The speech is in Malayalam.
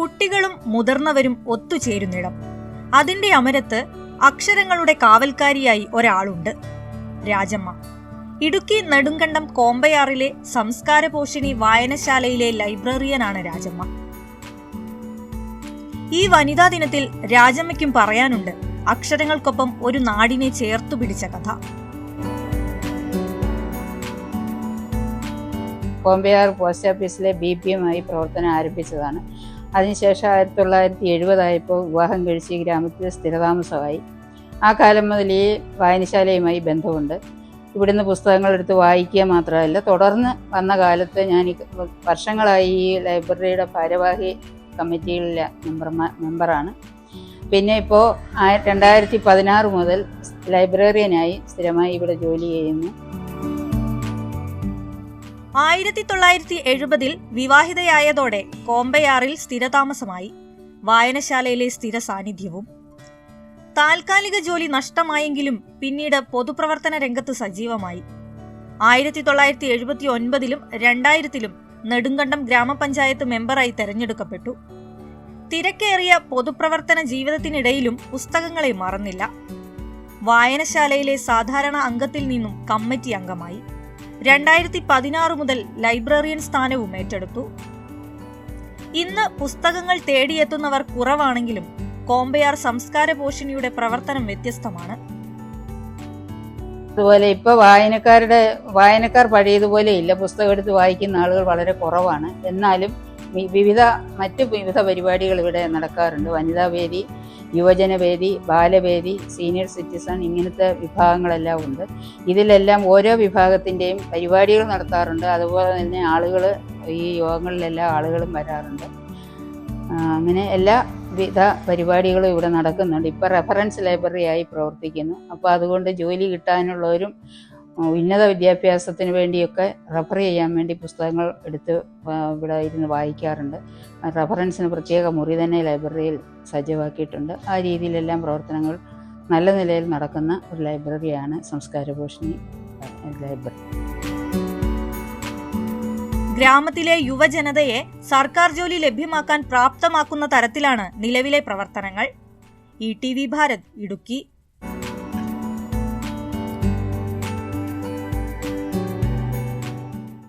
കുട്ടികളും മുതിർന്നവരും ഒത്തുചേരുന്നിടം. അതിന്റെ അമരത്ത് അക്ഷരങ്ങളുടെ കാവൽക്കാരിയായി ഒരാളുണ്ട്. രാജമ്മ. ഇടുക്കി നെടുങ്കണ്ടം കോമ്പയാറിലെ സംസ്കാരപോഷിണി വായനശാലയിലെ ലൈബ്രറിയനാണ് രാജമ്മ. ഈ വനിതാ ദിനത്തിൽ രാജമ്മയ്ക്കും പറയാനുണ്ട് അക്ഷരങ്ങൾക്കൊപ്പം ഒരു നാടിനെ ചേർത്തു പിടിച്ച കഥ. കോമ്പയാർ പോസ്റ്റ് ഓഫീസിലെ ബി പി എമ്മായി പ്രവർത്തനം ആരംഭിച്ചതാണ്. അതിനുശേഷം ആയിരത്തി തൊള്ളായിരത്തി എഴുപതായപ്പോൾ വിവാഹം കഴിച്ച് ഈ ഗ്രാമത്തിൽ സ്ഥിരതാമസമായി. ആ കാലം മുതൽ ഈ വായനശാലയുമായി ബന്ധമുണ്ട്. ഇവിടുന്ന് പുസ്തകങ്ങൾ എടുത്ത് വായിക്കുക മാത്രമല്ല തുടർന്ന് വന്ന കാലത്ത് ഞാൻ വർഷങ്ങളായി ഈ ലൈബ്രറിയുടെ ഭാരവാഹി കമ്മിറ്റിയിലെ മെമ്പർമാ മെമ്പറാണ്. പിന്നെ ഇപ്പോൾ രണ്ടായിരത്തി പതിനാറ് മുതൽ ലൈബ്രറിയനായി സ്ഥിരമായി ഇവിടെ ജോലി ചെയ്യുന്നു. ആയിരത്തി തൊള്ളായിരത്തി എഴുപതിൽ വിവാഹിതയായതോടെ കോമ്പയാറിൽ സ്ഥിരതാമസമായി. വായനശാലയിലെ സ്ഥിര സാന്നിധ്യവും. താൽക്കാലിക ജോലി നഷ്ടമായെങ്കിലും പിന്നീട് പൊതുപ്രവർത്തന രംഗത്ത് സജീവമായി. ആയിരത്തി തൊള്ളായിരത്തി എഴുപത്തി ഒൻപതിലും രണ്ടായിരത്തിലും നെടുങ്കണ്ടം ഗ്രാമപഞ്ചായത്ത് മെമ്പറായി തെരഞ്ഞെടുക്കപ്പെട്ടു. തിരക്കേറിയ പൊതുപ്രവർത്തന ജീവിതത്തിനിടയിലും പുസ്തകങ്ങളെ മറന്നില്ല. വായനശാലയിലെ സാധാരണ അംഗത്തിൽ നിന്നും കമ്മിറ്റി അംഗമായി. രണ്ടായിരത്തി പതിനാറ് മുതൽ ലൈബ്രറിയൻ സ്ഥാനവും ഏറ്റെടുത്തു. ഇന്ന് പുസ്തകങ്ങൾ തേടിയെത്തുന്നവർ കുറവാണെങ്കിലും കോമ്പയാർ സംസ്കാര പോഷിണിയുടെ പ്രവർത്തനം വ്യത്യസ്തമാണ്. അതുപോലെ ഇപ്പൊ വായനക്കാരുടെ വായനക്കാർ പഴയതുപോലെ ഇല്ല. പുസ്തകം എടുത്ത് വായിക്കുന്ന ആളുകൾ വളരെ കുറവാണ്. എന്നാലും വിവിധ മറ്റ് വിവിധ പരിപാടികൾ ഇവിടെ നടക്കാറുണ്ട്. വനിതാ വനിതാവേദി യുവജനവേദി ബാലവേദി സീനിയർ സിറ്റിസൺ ഇങ്ങനത്തെ വിഭാഗങ്ങളെല്ലാം ഉണ്ട്. ഇതിലെല്ലാം ഓരോ വിഭാഗത്തിന്റെയും പരിപാടികൾ നടത്താറുണ്ട്. അതുപോലെ തന്നെ ആളുകൾ ഈ യോഗങ്ങളിലെല്ലാം ആളുകളും വരാറുണ്ട്. അങ്ങനെ എല്ലാ വിധ പരിപാടികളും ഇവിടെ നടക്കുന്നുണ്ട്. ഇപ്പോൾ റെഫറൻസ് ലൈബ്രറിയായി പ്രവർത്തിക്കുന്നു. അപ്പോൾ അതുകൊണ്ട് ജോലി കിട്ടാനുള്ളവരും ഉന്നത വിദ്യാഭ്യാസത്തിന് വേണ്ടിയൊക്കെ റെഫർ ചെയ്യാൻ വേണ്ടി പുസ്തകങ്ങൾ എടുത്ത് ഇവിടെ ഇരുന്ന് വായിക്കാറുണ്ട്. റെഫറൻസിന് പ്രത്യേക മുറി തന്നെ ലൈബ്രറിയിൽ സജ്ജമാക്കിയിട്ടുണ്ട്. ആ രീതിയിലെല്ലാം പ്രവർത്തനങ്ങൾ നല്ല നിലയിൽ നടക്കുന്ന ഒരു ലൈബ്രറിയാണ് സംസ്കാരഭൂഷണി ലൈബ്രറി ഗ്രാമത്തിലെ യുവജനതയെ സർക്കാർ ജോലി ലഭ്യമാക്കാൻ പ്രാപ്തമാക്കുന്ന തരത്തിലാണ് നിലവിലെ പ്രവർത്തനങ്ങൾ. E T V Bharat Idukki.